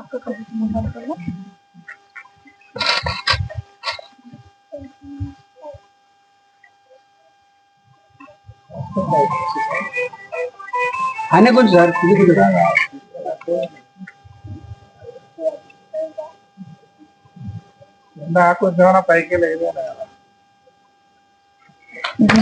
అక్క కొంచెం ముందడుగుతున్నా ఆయన కొంచెం సార్ రా. కొంచెం పైకి లేదు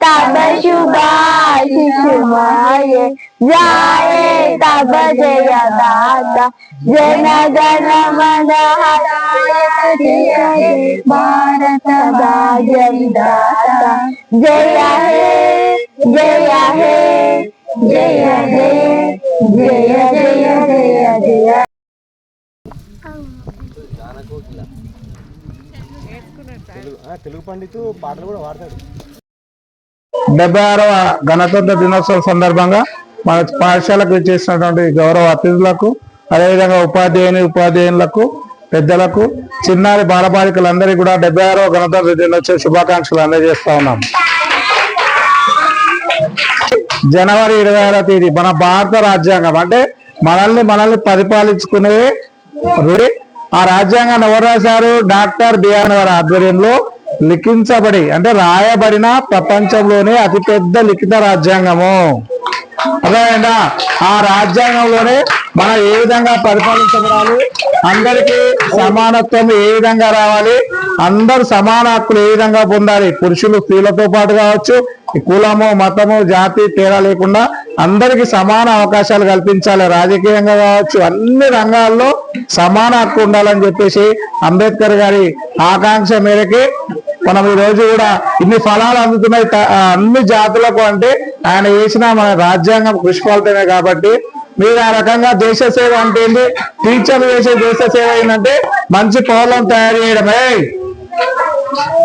तब शुभाशिष माये जाए तब जय दाता जन गण मन हरायक जय हे भारत भाग्य विधाता जय हे जय हे जय हे जय जय जय जय తెలుగు పండితు పాటలు కూడా వాడతాడు డెబ్బై ఆరవ గణతంత్ర దినోత్సవం సందర్భంగా మన పాఠశాలకు చేసినటువంటి గౌరవ అతిథులకు అదేవిధంగా ఉపాధ్యాయుని ఉపాధ్యాయులకు పెద్దలకు చిన్నారి బాలబాలికలందరికీ కూడా డెబ్బై ఆరవ గణతంత్ర దినోత్సవ శుభాకాంక్షలు అందజేస్తా ఉన్నాం. జనవరి ఇరవై ఆరో తేదీ మన భారత రాజ్యాంగం అంటే మనల్ని మనల్ని పరిపాలించుకునే ఆ రాజ్యాంగాన్ని ఎవరు రాశారు? డాక్టర్ బిఆర్ గారి ఆధ్వర్యంలో లిఖించబడి అంటే రాయబడిన ప్రపంచంలోనే అతిపెద్ద లిఖిత రాజ్యాంగము. అదేనా ఆ రాజ్యాంగంలోనే మనం ఏ విధంగా పరిపాలించబడాలి? అందరికీ సమానత్వం ఏ విధంగా రావాలి? అందరు సమాన హక్కులు ఏ విధంగా పొందాలి? పురుషులు స్త్రీలతో పాటు కావచ్చు కులము మతము జాతి తేడా లేకుండా అందరికీ సమాన అవకాశాలు కల్పించాలి. రాజకీయంగా కావచ్చు అన్ని రంగాల్లో సమాన హక్కు ఉండాలని చెప్పేసి అంబేద్కర్ గారి ఆకాంక్ష మేరకి మనం ఈ రోజు కూడా ఇన్ని ఫలాలు అందుతున్నాయి. అన్ని జాతులకు అంటే ఆయన వేసిన మన రాజ్యాంగం కృషి ఫలితమే కాబట్టి మీరు ఆ రకంగా దేశ సేవ అంటే ఏంటి? టీచర్లు చేసే దేశ సేవ ఏంటంటే మంచి పౌరులను తయారు చేయడమే.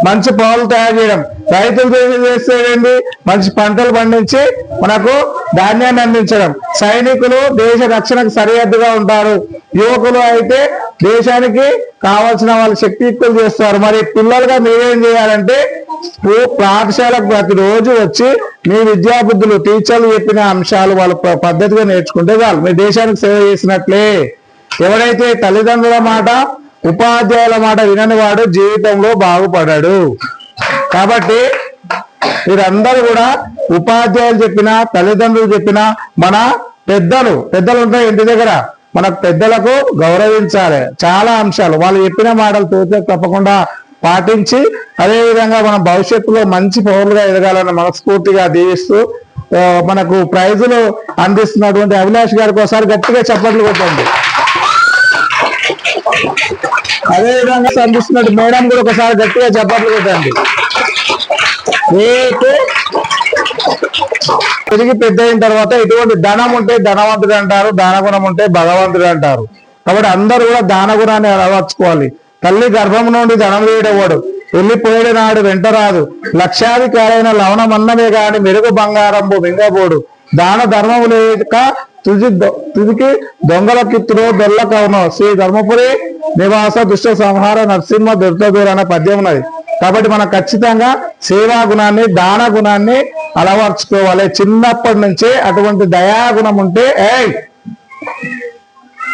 మంచి పాలు తయారు చేయడం. రైతులు చేసే- చేసేది ఏంటి మంచి పంటలు పండించి మనకు ధాన్యాన్ని అందించడం. సైనికులు దేశ రక్షణకు సరిహద్దుగా ఉంటారు. యువకులు అయితే దేశానికి కావాల్సిన వాళ్ళ శక్తియుక్తులు చేస్తారు. మరి పిల్లలుగా మీరేం చేయాలంటే స్కూ- పాఠశాలకు ప్రతిరోజు వచ్చి మీ విద్యాబుద్ధులు టీచర్లు చెప్పిన అంశాలు వాళ్ళ పద్ధతిగా నేర్చుకుంటే చాలు. మీ దేశానికి సేవ చేసినట్లే. ఎవరైతే తల్లిదండ్రుల మాట ఉపాధ్యాయుల మాట వినని వాడు జీవితంలో బాగుపడాడు. కాబట్టి మీరందరూ కూడా ఉపాధ్యాయులు చెప్పిన తల్లిదండ్రులు చెప్పిన మన పెద్దలు పెద్దలు ఉంటాయి ఇంటి దగ్గర మన పెద్దలకు గౌరవించాలి. చాలా అంశాలు. వాళ్ళు చెప్పిన మాటలు తోచే తప్పకుండా పాటించి అదేవిధంగా మన భవిష్యత్తులో మంచి పౌరులుగా ఎదగాలని మనస్ఫూర్తిగా దీవిస్తూ మనకు ప్రైజులు అందిస్తున్నటువంటి అవినాష్ గారికి ఒకసారి గట్టిగా చప్పట్లు కొట్టండి. అదే విధంగా అందిస్తున్నట్టు మేడం కూడా ఒకసారి గట్టిగా చెప్పట్లు కొట్టండి. రేపు తిరిగి పెద్ద అయిన తర్వాత ఇటువంటి ధనం ఉంటే ధనవంతుడు అంటారు దానగుణం ఉంటే భగవంతుడు అంటారు. కాబట్టి అందరూ కూడా దానగుణాన్ని అలవర్చుకోవాలి. తల్లి గర్భం నుండి ధనం వేయడవాడు? వెళ్ళిపోయేడు నాడు వెంట రాదు. లక్షాధికారైన లవణమన్నమే గాని మెరుగు బంగారంబు మింగబోడు. దాన ధర్మము లేక తుది దొ- తుదికి దొంగల కిత్తులో దొల్ల కవును శ్రీ ధర్మపురి నివాస దుష్ట సంహార నరసింహ దుర్దూర అనే పద్యం ఉన్నది. కాబట్టి మనం ఖచ్చితంగా సేవా గుణాన్ని దాన గుణాన్ని అలవర్చుకోవాలి. చిన్నప్పటి నుంచే అటువంటి దయాగుణం ఉంటే ఏయ్!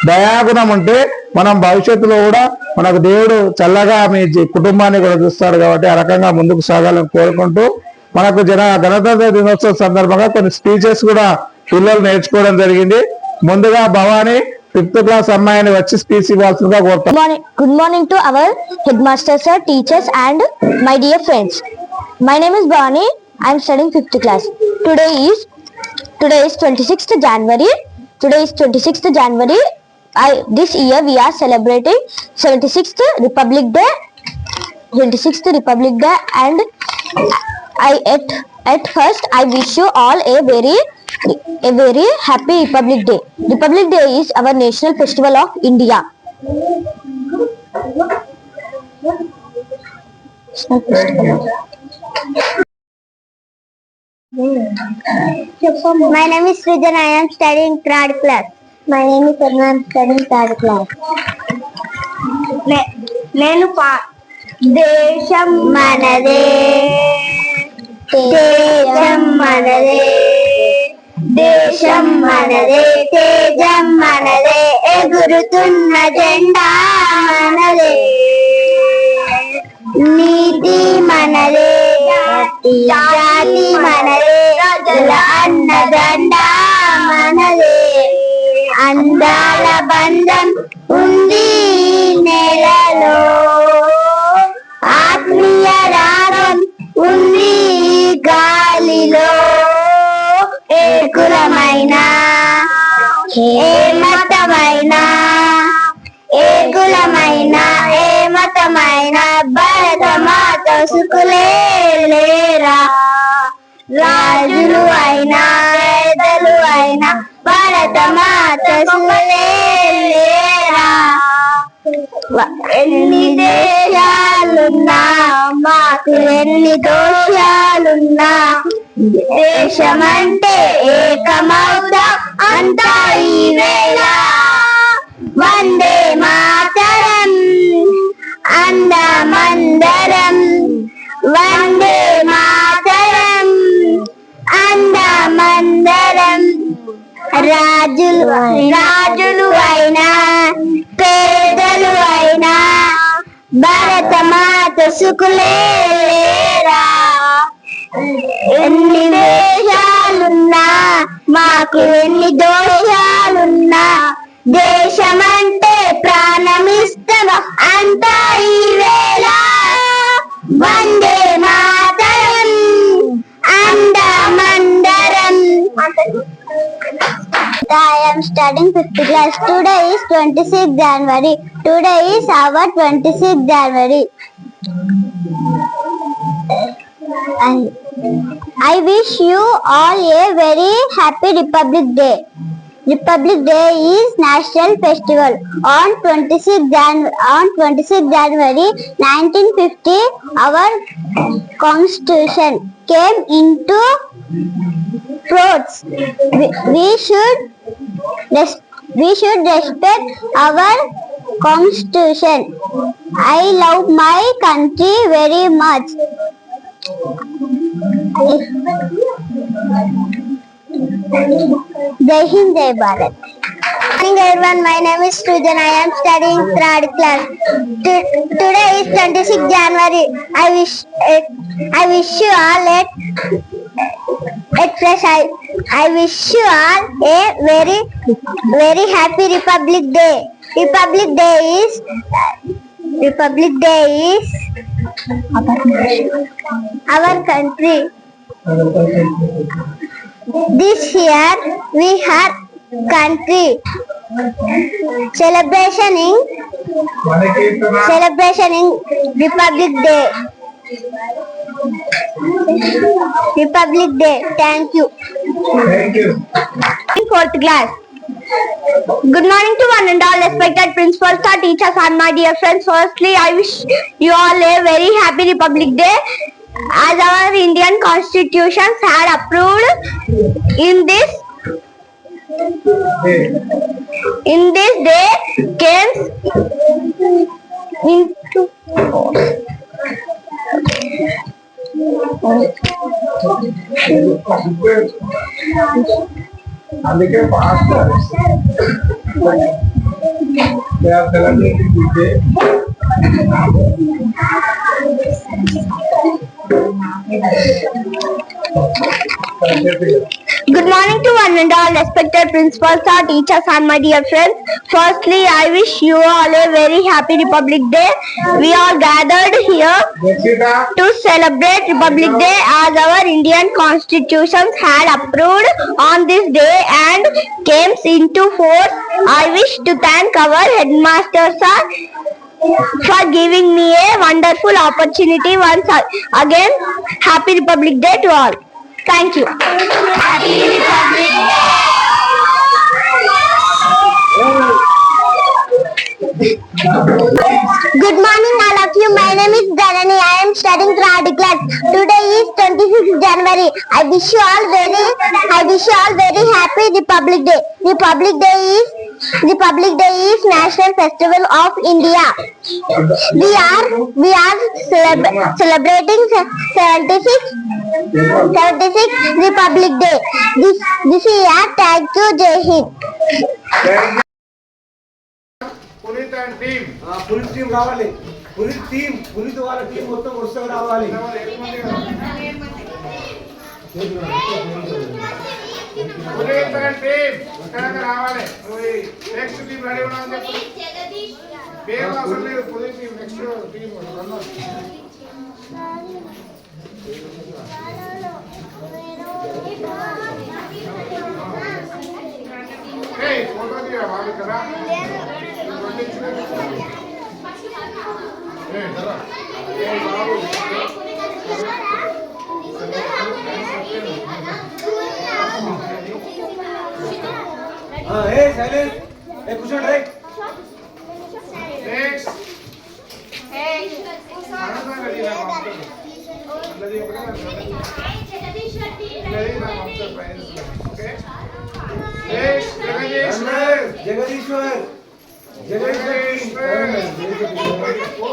దయాగుణం ఉంటే మనం భవిష్యత్తులో కూడా మనకు దేవుడు చల్లగా మీ కుటుంబాన్ని కూడా చూస్తాడు కాబట్టి ఆ రకంగా ముందుకు సాగాలని కోరుకుంటూ మనకు జన గణతంత్ర దినోత్సవం సందర్భంగా కొన్ని స్పీచెస్ కూడా పిల్లలు నేర్చుకోవడం జరిగింది ముందుగా భవానీ ఫిఫ్త్ క్లాస్ అమ్మాయిని వచ్చి స్పీచ్ ఇవ్వాల్సిందిగా కోరుతాం Good morning, good morning to our headmaster sir, teachers and my dear friends. My name is Bhavani. I am studying fifth class. Today is today is 26th January. Today is 26th January. I this year we are celebrating 76th Republic Day. 26th Republic Day and I at at first I wish you all a very a very happy Republic Day. Republic Day is our national festival of India. My name is Srijan. I am studying third class. My name is Arna. I am studying third class. నేను దేశం మనదే తేజం మనదే దేశం మనదే తేజం మనదే ఎగురుతున్న జెండా మనదే నీతి మనదే జాతి మనదే ప్రజల అన్నదండ మనదే అందాల బంధం ఉంది ఏ మతమైన ఏ కులమైన ఏ మతమైన భరత మాత సుకులే లేరా? రాజులు అయినా పేదలు అయినా భరత మాత సుకులే లేరా? ఎన్ని దేశాలున్నా మాకు ఎన్ని దోషాలున్నా దేశమంటే ఏకమవుతాం అంతా ఈ వేళ వందే మాతరం అందమందరం వందే మాతరం అందమందరం రాజులు రాజులు అయినా పేదలు అయినా భరత మాత సుకులే మాకు ఎన్ని దోషాలున్నా దేశమంటే ప్రాణమిస్తాం అంతా ఈ వేళ Vande Mataram అందమందరం I am studying 5th class. Today is 26th January. Today is our 26th January. I, I wish you all a very happy Republic Day. Republic Day is national festival. On 26th Jan- on 26th January 1950, our constitution came into force. We, we should we should respect our constitution. I love my country very much. Jai Hind, Jai Bharat. Morning everyone, my name is Srujan. I am studying third class. To- today is 26 January. I wish eh, I wish you all a at first, I, I wish you all a very, very happy Republic Day. Republic Day is, Republic Day is our country. Our country. This year we had country celebration in celebration in Republic Day. Republic Day. Thank you. Thank you. Fourth class. Good morning to one and all respected principals, our teachers and my dear friends. Firstly, I wish you all a very happy Republic Day. As our Indian constitutions had approved in this in this day came into force. అందుకే क्या colour के पीछे करते थे Good morning to one and all respected principals, our teachers and my dear friends. Firstly, I wish you all a very happy Republic Day. We are gathered here to celebrate Republic Day as our Indian constitution had approved on this day and came into force. I wish to thank our headmaster sir for giving me a wonderful opportunity once again. Happy Republic Day to all. Thank you. Good morning all of you. My name is Dharani. I am studying third class. Today is 26th January. I wish you all very, I wish you all very happy Republic Day. Republic Day is Republic Day is National Festival of India. We are we are celeb- celebrating 76 76 Republic Day. This this year, thank you, Jai Hind. Puneeth and team police team రావాలి పులిస్ team పులిస్ వాళ్ళ team మొత్తం వస్తే రావాలి Puneeth and team ఇక్కడికి రావాలి next team ready ఉన్నామని చెప్పు పేరు అవసరం లేదు Puneeth team next team photo తీయ వాళ్ళు కదా ఏయ్, జరా. ఏయ్, బాబు. ఏ సైలెన్స్ ఏ కూర్చోండి రైట్ నెక్స్ట్ మనసా గడియా బాబు. అన్నది ఒకటే నాకు అన్నది నా వంశ ప్రయాణిస్తున్నా. Okay next Jagadishwar Jagadishwar Jagadishwar Jagadishwar